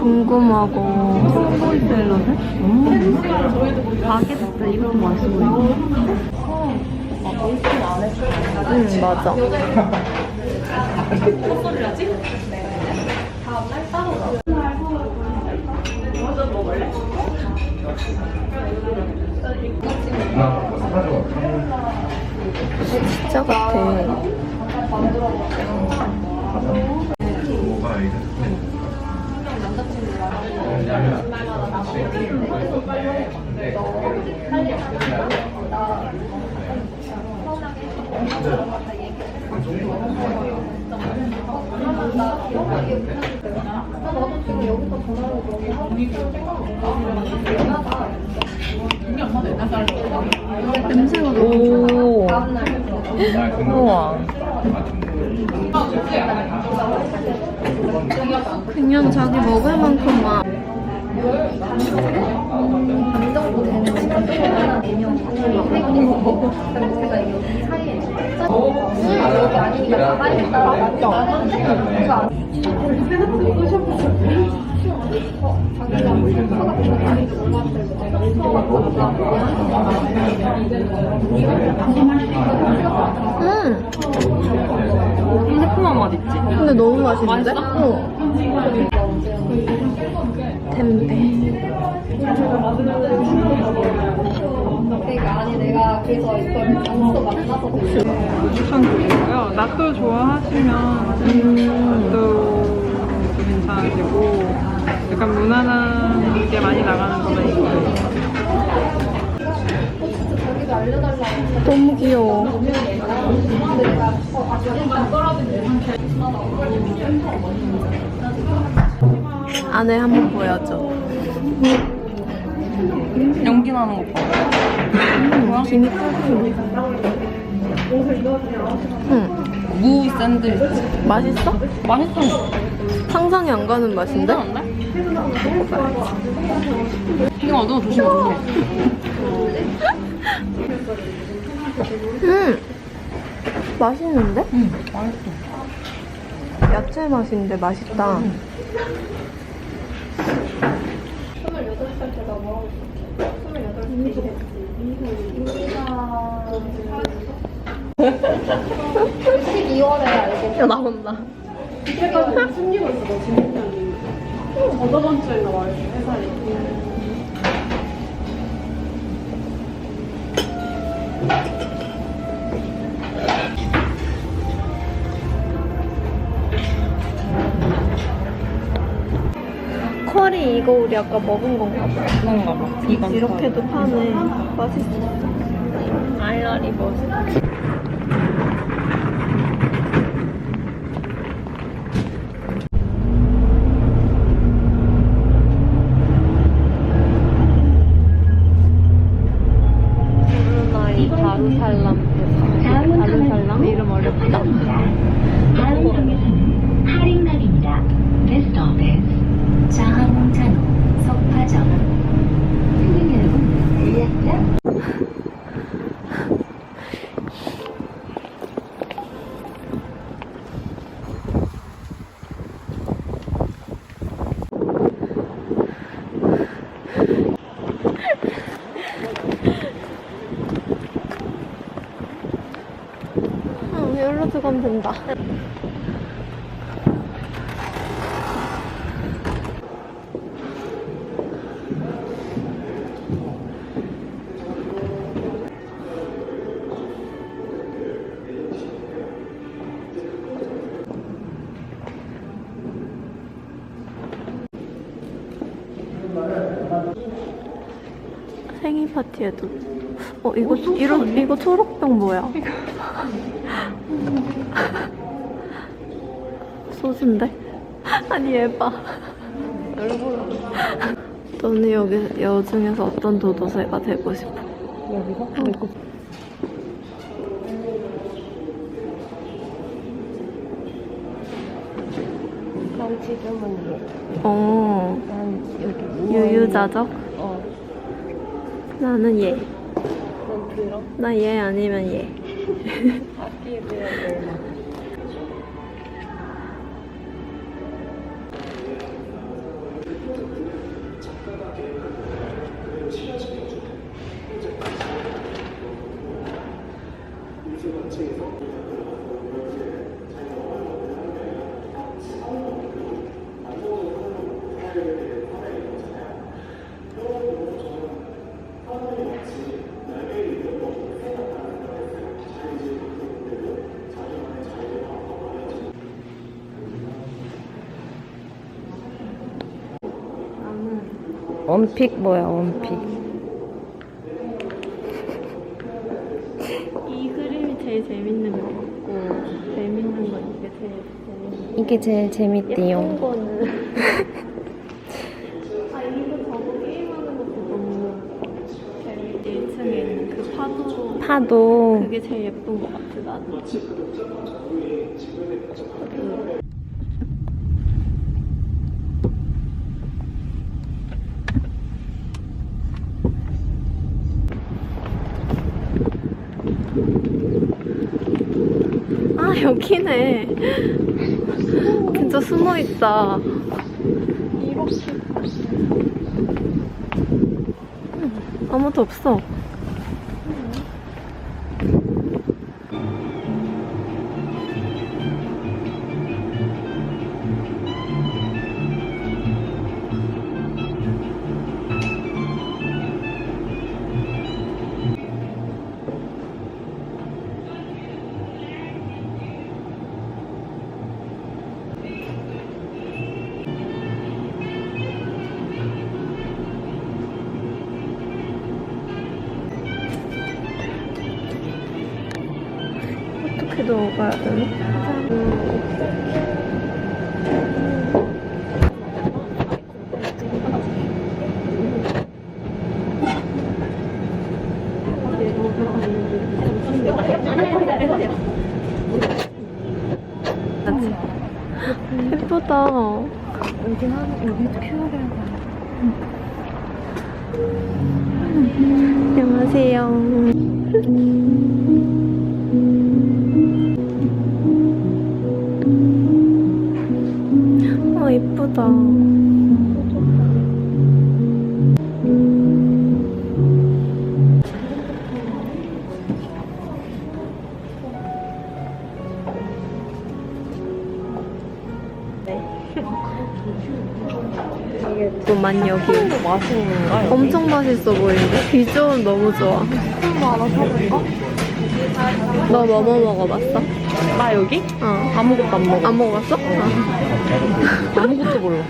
궁금하고 스포이셀러드? 음. 바게트 이것도 맛있어. 응 맞아. 진짜 같아. 냄새가 너무 우와. 그냥 자기 먹으면 제가 여기 사이에 음, 여기 아니니까 가만있다 맞죠? 이거 안 음. 새콤한 맛 있지? 근데 너무 맛있는데? 어. 템페. 그러니까 아니 내가 그래서 이걸 장소 만나서 추천드리고요. natto 좋아하시면 natto도 괜찮으시고 약간 무난한 게 많이 나가는 거는 이거예요. 너무 귀여워. 안에 한번 보여줘. 연기 나는 거 봐. 음, 김이. 응. 무 샌드위치. 맛있어? 맛있어. 상상이 안 가는 맛인데? 이거 얻어 조심해, 조심해. 음. 맛있는데? 응, 맛있어. 야채 맛인데 맛있다. 그 12월에 알게 야, 나온다. 저저번 주에 나 와요, 회사에. 컬이 이거 우리 아까 먹은 건가 봐. 그런가 봐. 이렇게도 파네. 맛있어. 알라리. 브 파티에도 어 이거 이거 이거 초록병 뭐야? 소주인데? 아니 얘봐 너는 여기 여 중에서 어떤 도도새가 되고 싶어? 여기서? 내 거. 난 지금은 얘. 어난 여기 유유자적? 어. 나는 얘. 넌 들어? 나 얘 아니면 얘. 악기에 대한 열망. 원픽 뭐야 원픽 이 그림이 제일 재밌는 것 같고 재밌는 건 이게 제일 재밌는 이게 제일 재밌대요. 거는 아 이거 저거 게임하는 것도 너무 재밌게 1층에 있는 그 파도 파도. 그게 제일 예쁜 것 같아 나는 아 여기네. 진짜 숨어 있다. 아무도 없어 넣어가야 되나? 예쁘다. 여기 한 여기도 큐어를 안녕하세요. 예쁘다. 그만 여기 맛있는? 엄청 맛있어 보이는데 비주얼 너무 좋아. 하나 사볼까? 너 뭐 뭐 먹어봤어? 나 여기? 어. 아무것도 안 먹어. 안 먹어봤어? 어. 아무것도 몰라.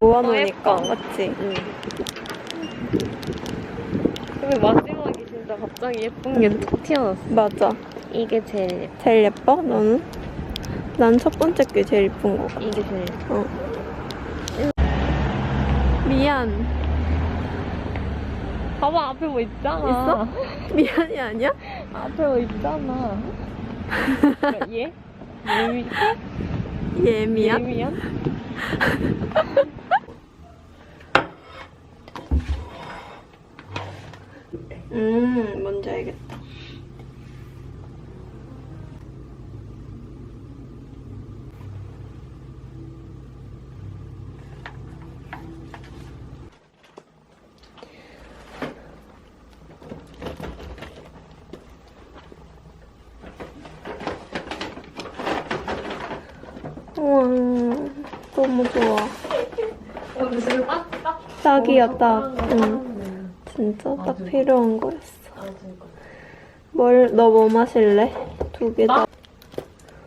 모아놓으니까 맞지? 근데 마지막에 진짜 갑자기 예쁜 게툭 튀어났어. 맞아. 이게 제일 예뻐. 제일 예뻐? 너는? 난 첫 번째 게 제일 예쁜 거. 이게 제일 예뻐. 어. 미안. 봐봐 앞에 뭐 있잖아. 있어? 미안이 아니야? 앞에 뭐 있잖아. 얘? 예미? 예미야? 예미야? 음, 뭔지 알겠다. 우와, 너무 좋아. 딱이야, 딱. 응. 진짜 딱 필요한 거였어. 뭘, 너 뭐 마실래? 두개 다.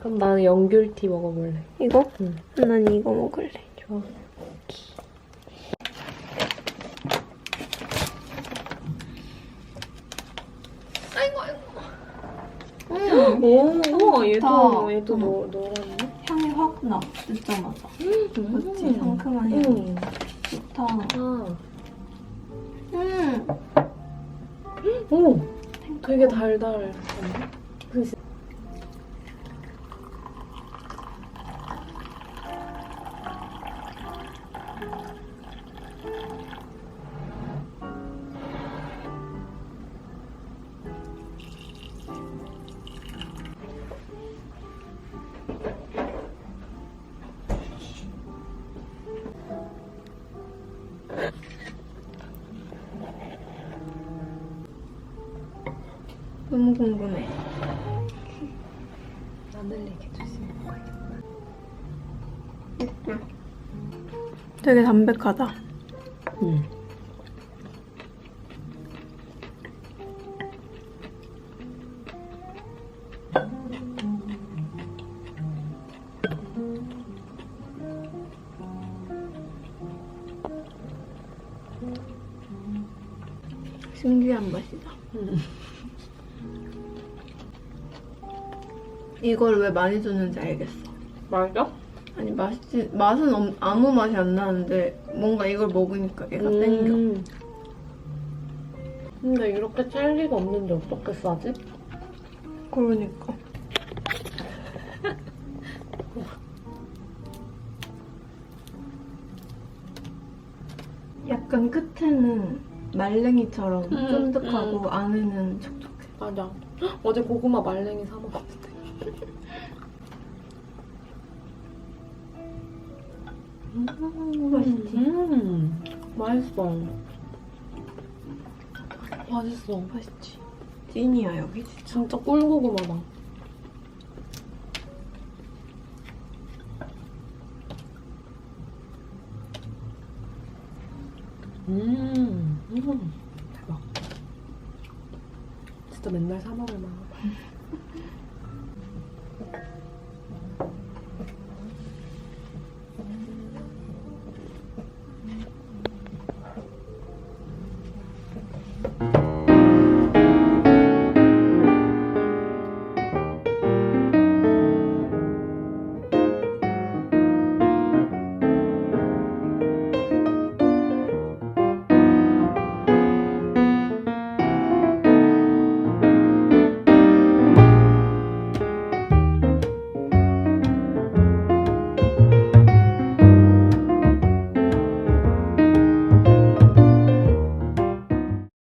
그럼 나는 연귤티 먹어볼래. 이거? 응. 난 이거 먹을래. 좋아. 오, 우와, 얘도, 얘도 응. 노, 노랗네. 향이 확 나, 듣자마자. 그치, 상큼한 향. 응. 좋다. 아. 음. 오, 되게 달달해. 너 궁금해. 마늘리게 주시 되게 담백하다. 응. 이걸 왜 많이 주는지 알겠어. 맛있어? 아니 맛있지 맛은 없- 아무 맛이 안 나는데 뭔가 이걸 먹으니까 얘가 땡겨. 음. 근데 이렇게 찰리가 없는데 어떻게 싸지? 그러니까. 약간 끝에는 말랭이처럼 음, 쫀득하고 안에는 촉촉해. 맞아. 어제 고구마 말랭이 사 먹었을 때. 맛있지? 음, 맛있어. 맛있어. 맛있지. 찐이야 여기 진짜. 진짜 꿀고구마다. 음, 음, 대박. 진짜 맨날 사 먹을 맛.